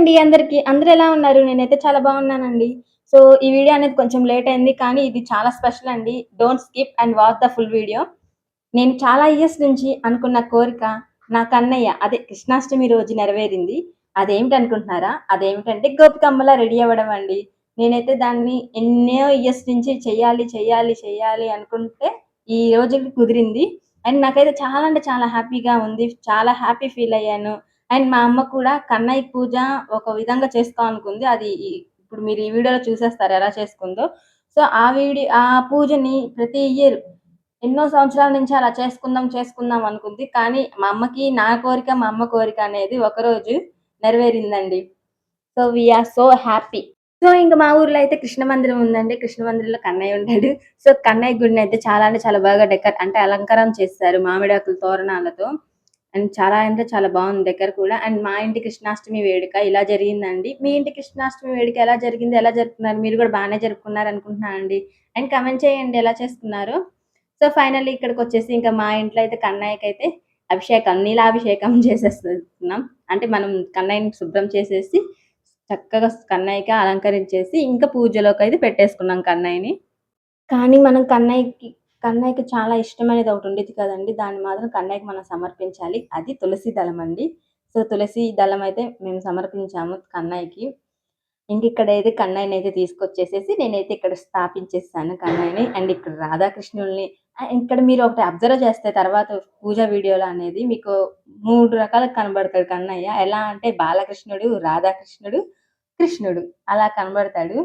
అండి అందరికి. అందరు ఎలా ఉన్నారు? నేనైతే చాలా బాగున్నానండి. సో ఈ వీడియో అనేది కొంచెం లేట్ అయింది కానీ ఇది చాలా స్పెషల్ అండి. Don't skip and watch the full video నేను చాలా ఇయర్స్ నుంచి అనుకున్న కోరిక నా కన్నయ్య అదే కృష్ణాష్టమి రోజు నెరవేరింది. అదేమిటి అనుకుంటున్నారా? అదేమిటంటే గోపికమ్మలా రెడీ అవ్వడం అండి. నేనైతే దాన్ని ఎన్నో ఇయర్స్ నుంచి చెయ్యాలి చెయ్యాలి చెయ్యాలి అనుకుంటే ఈ రోజుకి కుదిరింది. అండ్ నాకైతే చాలా అంటే చాలా హ్యాపీగా ఉంది. చాలా హ్యాపీ ఫీల్ అయ్యాను. అండ్ మా అమ్మ కూడా కన్నయ్య పూజ ఒక విధంగా చేసుకోవాలనుకుంది అది ఇప్పుడు మీరు ఈ వీడియోలో చూసేస్తారు ఎలా చేసుకుందో. సో ఆ వీడియో ఆ పూజని ప్రతి ఇయర్ ఎన్నో సంవత్సరాల నుంచి అలా చేసుకుందాం చేసుకుందాం అనుకుంది. కానీ మా అమ్మకి నా కోరిక మా అమ్మ కోరిక అనేది ఒకరోజు నెరవేరిందండి. So we are so happy so ఇంకా మా ఊర్లో అయితే కృష్ణ మందిరం ఉందండి. కృష్ణ మందిరంలో కన్నయ్య ఉంటాడు. సో కన్నయ్య గుడిని అయితే చాలా అంటే చాలా బాగా డెకర్ అంటే అలంకారం చేస్తారు మామిడాకుల తోరణాలతో. అండ్ చాలా అంటే చాలా బాగుంది దగ్గర కూడా. అండ్ మా ఇంటి కృష్ణాష్టమి వేడుక ఇలా జరిగిందండి. మీ ఇంటి కృష్ణాష్టమి వేడుక ఎలా జరిగింది? ఎలా జరుపుకున్నారు? మీరు కూడా బాగానే జరుపుకున్నారు అనుకుంటున్నానండి అండ్ కమెంట్ చేయండి ఎలా చేసుకున్నారు. సో ఫైనల్లీ ఇక్కడికి వచ్చేసి ఇంకా మా ఇంట్లో అయితే కన్నయ్యకి అయితే అభిషేకం నీలాభిషేకం చేసేస్తున్నాం. అంటే మనం కన్నయ్యని శుభ్రం చేసేసి చక్కగా కన్నయ్యకి అలంకరించేసి ఇంకా పూజలోకి అయితే పెట్టేసుకున్నాం కన్నయ్యని. కానీ మనం కన్నయ్యకి కన్నయ్యకి చాలా ఇష్టమైనది ఒకటి ఉండేది కదండి. దాన్ని మాత్రం కన్నయ్యకి మనం సమర్పించాలి. అది తులసి దళం అండి. సో తులసి దళం అయితే మేము సమర్పించాము కన్నయ్యకి. ఇంక ఇక్కడ అయితే కన్నయ్యని అయితే తీసుకొచ్చేసేసి నేనైతే ఇక్కడ స్థాపించేస్తాను కన్నయ్యని. అండ్ ఇక్కడ రాధాకృష్ణుల్ని ఇక్కడ మీరు ఒకటి అబ్జర్వ్ చేస్తే తర్వాత పూజ వీడియోలో అనేది మీకు మూడు రకాల కనబడతాడు కన్నయ్య. ఎలా అంటే బాలకృష్ణుడు రాధాకృష్ణుడు కృష్ణుడు. అలా కనబడతాడు.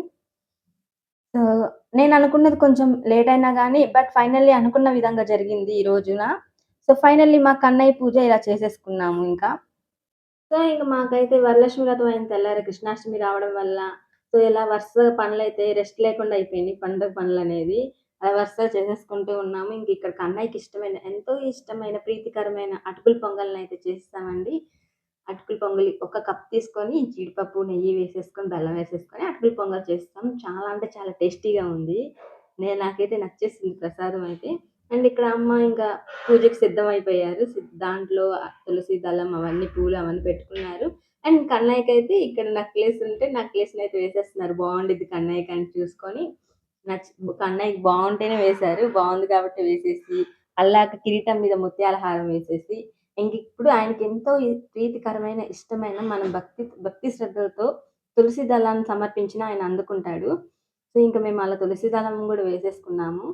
నేను అనుకున్నది కొంచెం లేట్ అయినా కానీ బట్ ఫైనల్లీ అనుకున్న విధంగా జరిగింది ఈ రోజున. సో ఫైనల్లీ మా కన్నయ్య పూజ ఇలా చేసేసుకున్నాము ఇంకా. సో ఇంకా మాకైతే వరలక్ష్మి వ్రతం అయిన తెల్లారి కృష్ణాష్టమి రావడం వల్ల. సో ఇలా వరుసగా పనులు అయితే రెస్ట్ లేకుండా అయిపోయినాయి పండుగ పనులు అనేది. అలా వరుసగా చేసేసుకుంటూ ఉన్నాము. ఇంక ఇక్కడ కన్నయ్యకి ఇష్టమైన ఎంతో ఇష్టమైన ప్రీతికరమైన అటుకుల పొంగల్ని అయితే చేస్తామండి. అటుకుల పొంగలి ఒక కప్ తీసుకొని జీడిపప్పు నెయ్యి వేసేసుకొని బెల్లం వేసేసుకొని అటుకుల పొంగల్ చేస్తాం. చాలా అంటే చాలా టేస్టీగా ఉంది. నేను నాకైతే నచ్చేసింది ప్రసాదం అయితే. అండ్ ఇక్కడ అమ్మ ఇంకా పూజకి సిద్ధం అయిపోయారు దాంట్లో తులసి దళం అవన్నీ పూలు అవన్నీ పెట్టుకున్నారు. అండ్ కన్నయ్యకి అయితే ఇక్కడ నక్లెస్ ఉంటే నక్లెస్ని అయితే వేసేస్తున్నారు. బాగుండేది కన్నయ్యకి అని చూసుకొని. నచ్చి కన్నయ్యకి బాగుంటేనే వేశారు. బాగుంది కాబట్టి వేసేసి అల్లాక కిరీటం మీద ముత్యాల హారం వేసేసి ఇప్పుడు ఆయనకి ఎంతో ప్రీతికరమైన ఇష్టమైన మనం భక్తి భక్తి శ్రద్ధలతో తులసి దళాన్ని సమర్పించిన ఆయన అందుకుంటాడు. సో ఇంకా మేము అలా తులసి దళం కూడా వేసేసుకున్నాము.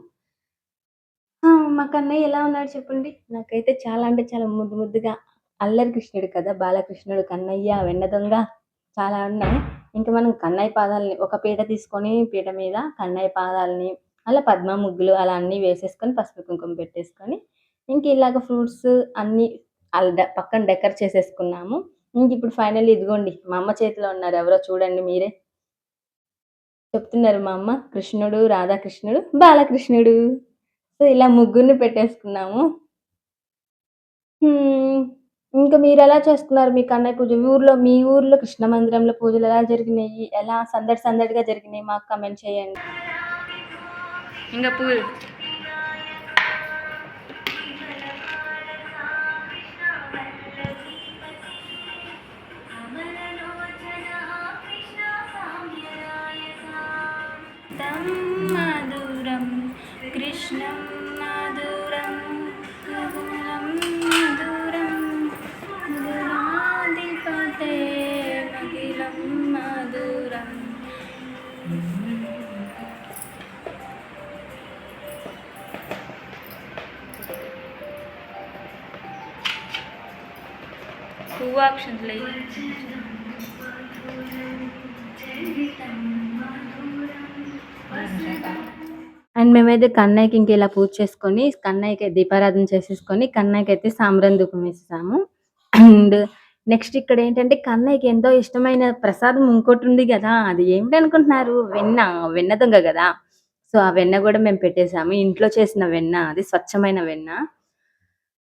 మా కన్నయ్య ఎలా ఉన్నాడు చెప్పండి? నాకైతే చాలా అంటే చాలా ముద్దు ముద్దుగా అల్లరి కృష్ణుడు కదా బాలకృష్ణుడు కన్నయ్య వెన్న దొంగ చాలా ఉన్నాయి. ఇంకా మనం కన్నయ్య పాదాలని ఒక పీట తీసుకొని పీట మీద కన్నయ్య పాదాలని అలా పద్మ ముగ్గులు అలా అన్నీ వేసేసుకొని పసుపు కుంకుమ పెట్టేసుకొని ఇంక ఇలాగ ఫ్రూట్స్ అన్నీ అలా డె- పక్కన డెకర్ చేసేసుకున్నాము. ఇంక ఇప్పుడు ఫైనల్ ఇదిగోండి మా అమ్మ చేతిలో ఉన్నారు. ఎవరో చూడండి మీరే. చెప్తున్నారు మా అమ్మ కృష్ణుడు రాధాకృష్ణుడు బాలకృష్ణుడు. సో ఇలా ముగ్గురిని పెట్టేసుకున్నాము. ఇంకా మీరు ఎలా చేసుకున్నారు? మీ కన్నయ్య పూజ ఊర్లో మీ ఊర్లో కృష్ణ మందిరంలో పూజలు ఎలా జరిగినాయి? ఎలా సందడి సందడిగా జరిగినాయి? మాకు కమెంట్ చేయండి. ఇంకా పూజ మధురం కృష్ణం మధురం మధురం మధురం. మధురాధిపతే మధురం మధురం. టూ ఆప్షన్స్ పువ్వాక్షంతులు అండ్ మేమైతే కన్నయ్యకి ఇంక ఇలా పూజ చేసుకొని కన్నయ్యకి దీపారాధన చేసేసుకొని కన్నయ్యకి అయితే సాంబ్రాన్ ధూపం వేసేసాము. అండ్ నెక్స్ట్ ఇక్కడ ఏంటంటే కన్నయ్యకి ఎంతో ఇష్టమైన ప్రసాదం ఇంకోటి ఉంది కదా అది ఏమిటి అనుకుంటున్నారు? వెన్న వెన్న దొంగ కదా. సో ఆ వెన్న కూడా మేము పెట్టేసాము. ఇంట్లో చేసిన వెన్న అది స్వచ్ఛమైన వెన్న.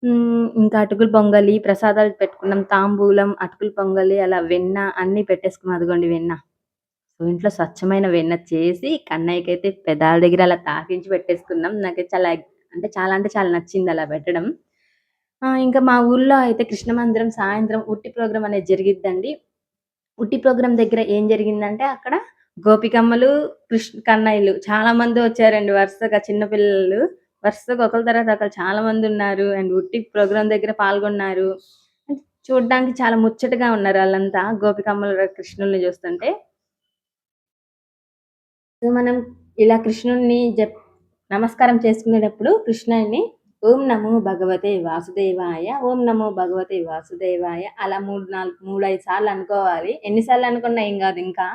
ఉమ్, ఇంకా అటుకుల పొంగలి ప్రసాదాలు పెట్టుకున్నాం. తాంబూలం అటుకుల పొంగలి అలా వెన్న అన్ని పెట్టేసుకున్నాం. అదిగోండి వెన్న. ఇంట్లో స్వచ్ఛమైన వెన్న చేసి కన్నయ్యకి అయితే పెదాల దగ్గర అలా తాకించి పెట్టేసుకున్నాం. నాకు చాలా అంటే చాలా అంటే చాలా నచ్చింది అలా పెట్టడం. ఇంకా మా ఊర్లో అయితే కృష్ణ మందిరం సాయంత్రం ఉట్టి ప్రోగ్రాం అనేది జరిగిద్దండి. ఉట్టి ప్రోగ్రాం దగ్గర ఏం జరిగిందంటే అక్కడ గోపికమ్మలు కృష్ణ కన్నయ్యలు చాలా మంది వచ్చారండి వరుసగా చిన్న పిల్లలు. వరుసగా ఒకరి తర్వాత ఒకరు చాలా మంది ఉన్నారు. అండ్ ఉట్టి ప్రోగ్రాం దగ్గర పాల్గొన్నారు. చూడడానికి చాలా ముచ్చటగా ఉన్నారు వాళ్ళంతా గోపికమ్మలు కృష్ణుల్ని చూస్తుంటే. సో మనం ఇలా కృష్ణుడిని జప్ నమస్కారం చేసుకునేటప్పుడు కృష్ణుడిని ఓం నమో భగవతే వాసుదేవాయ ఓం నమో భగవతే వాసుదేవాయ అలా మూడు నాలుగు మూడు ఐదు సార్లు అనుకోవాలి. ఎన్నిసార్లు అనుకున్నా ఏం కాదు ఇంకా.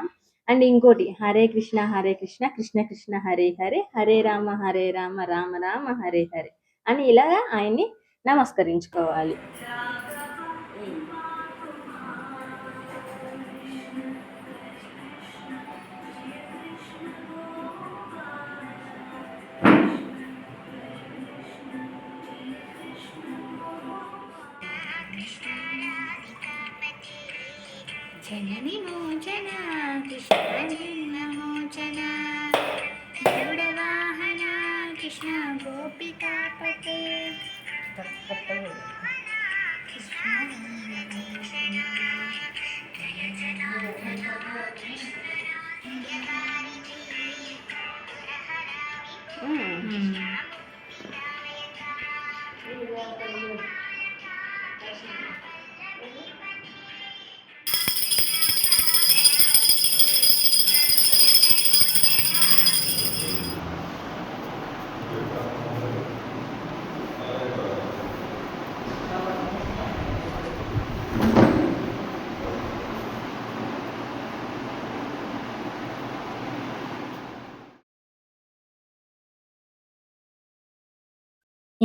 అండ్ ఇంకోటి హరే కృష్ణ హరే కృష్ణ కృష్ణ కృష్ణ హరే హరే హరే రామ హరే రామ రామ రామ హరే హరే అని ఇలాగా ఆయన్ని నమస్కరించుకోవాలి. జనని మోచన కృష్ణ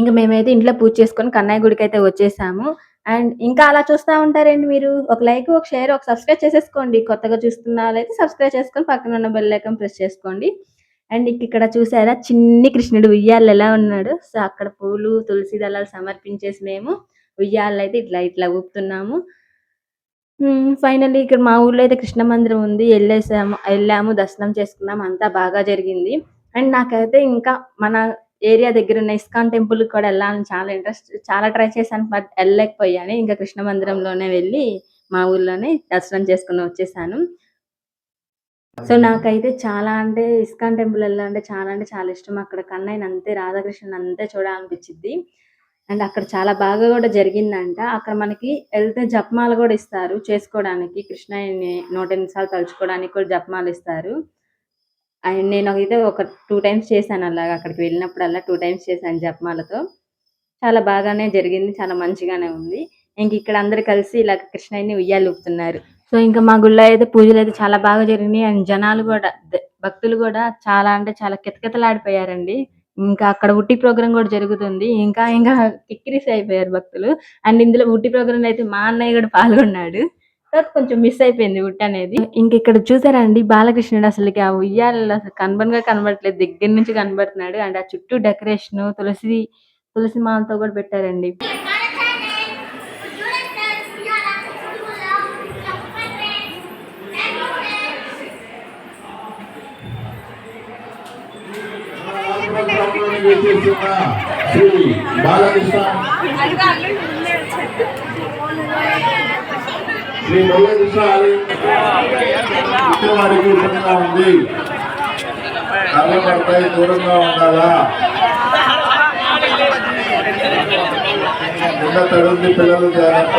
ఇంకా మేమైతే ఇంట్లో పూజ చేసుకొని కన్నయ్య గుడికి అయితే వచ్చేసాము. అండ్ ఇంకా అలా చూస్తా ఉంటారండి మీరు. ఒక లైక్ ఒక షేర్ ఒక సబ్స్క్రైబ్ చేసేసుకోండి. కొత్తగా చూస్తున్న వాళ్ళైతే సబ్స్క్రైబ్ చేసుకొని పక్కన ఉన్న బెల్ ఐకాన్ ప్రెస్ చేసుకోండి. అండ్ ఇక్కడ చూసారా చిన్ని కృష్ణుడు ఉయ్యాలు ఎలా ఉన్నాడు? సో అక్కడ పూలు తులసి దళాలు సమర్పించేసి మేము ఉయ్యాలు అయితే ఇట్లా ఇట్లా ఊపుతున్నాము. ఫైనల్లీ ఇక్కడ మా ఊర్లో అయితే కృష్ణ మందిరం ఉంది. వెళ్ళేసాము వెళ్ళాము దర్శనం చేసుకున్నాము. అంతా బాగా జరిగింది. అండ్ నాకైతే ఇంకా మన ఏరియా దగ్గర ఉన్న ఇస్కాన్ టెంపుల్ కూడా వెళ్ళాలని చాలా ఇంట్రెస్ట్ చాలా ట్రై చేశాను బట్ వెళ్ళలేకపోయాను. ఇంకా కృష్ణ మందిరంలోనే వెళ్ళి మా ఊర్లోనే దర్శనం చేసుకుని వచ్చేసాను. సో నాకైతే చాలా అంటే ఇస్కాన్ టెంపుల్ వెళ్ళాలంటే చాలా అంటే చాలా ఇష్టం. అక్కడ కన్నయ్యని అంతే రాధాకృష్ణ అంతే చూడాలనిపించింది అండ్ అక్కడ చాలా బాగా కూడా జరిగిందంట. అక్కడ మనకి వెళ్తే జపమాల కూడా ఇస్తారు చేసుకోవడానికి. కృష్ణయ్యని నూట ఎనిమిది సార్లు తలుచుకోవడానికి కూడా జపమాలు ఇస్తారు. అండ్ నేను అయితే ఒక టూ టైమ్స్ చేశాను అలాగా అక్కడికి వెళ్ళినప్పుడల్లా టూ టైమ్స్ చేశాను జపమాలతో. చాలా బాగానే జరిగింది చాలా మంచిగానే ఉంది. ఇంక ఇక్కడ అందరు కలిసి ఇలా కృష్ణయ్యని ఉయ్యాలు ఊపుతున్నారు. సో ఇంకా మా గుళ్ళో అయితే పూజలు అయితే చాలా బాగా జరిగినాయి. అండ్ జనాలు కూడా భక్తులు కూడా చాలా అంటే చాలా కితకితలాడిపోయారండి. ఇంకా అక్కడ ఉట్టి ప్రోగ్రాం కూడా జరుగుతుంది. ఇంకా ఇంకా కిక్కిరిసి అయిపోయారు భక్తులు. అండ్ ఇందులో ఉట్టి ప్రోగ్రాంలో అయితే మా అన్నయ్య కూడా పాల్గొన్నాడు. తర్వాత కొంచెం మిస్ అయిపోయింది ఉట్టి అనేది. ఇంక ఇక్కడ చూసారండి బాలకృష్ణుడు అసలుకి ఆ ఉయ్యాలలో అసలు కనబడగా కనబడట్లేదు దగ్గర నుంచి కనబడుతున్నాడు. అండ్ ఆ చుట్టూ డెకరేషన్ తులసి తులసి మాలతో కూడా పెట్టారండి. శ్రీ బాలకృష్ణ శ్రీ బాలకృష్ణ వారికి దూరంగా ఉంది. కళ్ళబడతాయి దూరంగా ఉండాలా? నిన్న తడుంది పిల్లలు జాగ్రత్త.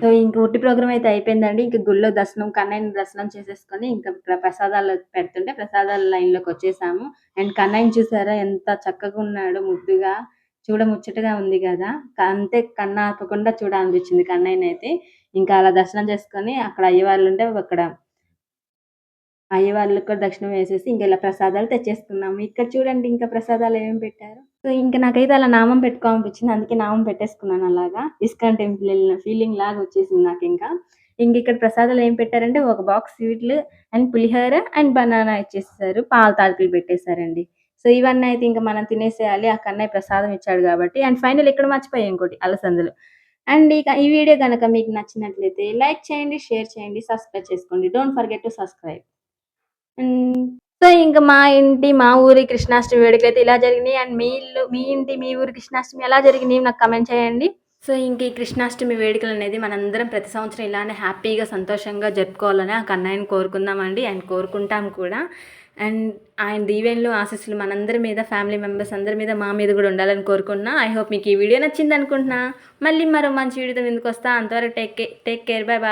సో ఇంక ఉట్టి ప్రోగ్రామ్ అయితే అయిపోయిందండి. ఇంక గుళ్ళో దర్శనం కన్నయ్యని దర్శనం చేసేసుకొని ఇంకా ప్రసాదాలు పెడుతుంటే ప్రసాదాల లైన్లోకి వచ్చేసాము. అండ్ కన్నయ్యని చూసారా? ఎంత చక్కగా ఉన్నాడు ముద్దుగా. చూడ ముచ్చటగా ఉంది కదా. అంతే కన్నా ఆపకుండా చూడాలనిపించింది కన్నయ్యని అయితే ఇంకా అలా దర్శనం చేసుకొని అక్కడ అయ్యవాళ్ళు ఉంటే అక్కడ అయ్యవాళ్ళకి కూడా దక్షిణం వేసేసి ఇంకా ఇలా ప్రసాదాలు తెచ్చేసుకున్నాము. ఇక్కడ చూడండి ఇంకా ప్రసాదాలు ఏమేమి పెట్టారు. సో ఇంకా నాకైతే అలా నామం పెట్టుకోవాలనిపించింది. అందుకే నామం పెట్టేసుకున్నాను అలాగా. ఇస్కాన్ టెంపుల్ వెళ్ళిన ఫీలింగ్ లాగా వచ్చేసింది నాకు ఇంకా. ఇంక ఇక్కడ ప్రసాదాలు ఏం పెట్టారంటే ఒక బాక్స్ స్వీట్లు అండ్ పులిహోర అండ్ బనానా ఇచ్చేసారు. పాల తాలికలు పెట్టేశారండి. సో ఇవన్నీ అయితే ఇంకా మనం తినేసేయాలి. ఆ కన్నయ్య ప్రసాదం ఇచ్చాడు కాబట్టి. అండ్ ఫైనల్ ఇక్కడ మర్చిపోయాం ఇంకోటి అలసందులు. అండ్ ఇక ఈ వీడియో కనుక మీకు నచ్చినట్లయితే లైక్ చేయండి షేర్ చేయండి సబ్స్క్రైబ్ చేసుకోండి. Don't forget to subscribe so ఇంకా మా ఇంటి మా ఊరి కృష్ణాష్టమి వేడుకలు అయితే ఇలా జరిగినాయి. అండ్ మీ ఇల్లు మీ ఇంటి మీ ఊరి కృష్ణాష్టమి ఎలా జరిగినాయి నాకు కమెంట్ చేయండి. సో ఇంక ఈ కృష్ణాష్టమి వేడుకలు అనేది మనందరం ప్రతి సంవత్సరం ఇలానే హ్యాపీగా సంతోషంగా జరుపుకోవాలని ఆ కన్నయ్యని కోరుకుందామండి అండ్ కోరుకుంటాం కూడా. అండ్ ఆయన దీవెన్లు ఆశీస్సులు మనందరి మీద ఫ్యామిలీ మెంబర్స్ అందరి మీద మా మీద కూడా ఉండాలని కోరుకుంటున్నా. ఐ హోప్ మీకు ఈ వీడియో నచ్చింది అనుకుంటున్నా. మళ్ళీ మరో మంచి వీడియోతో ముందుకు వస్తా. అంతవరకు take take care. Bye bye.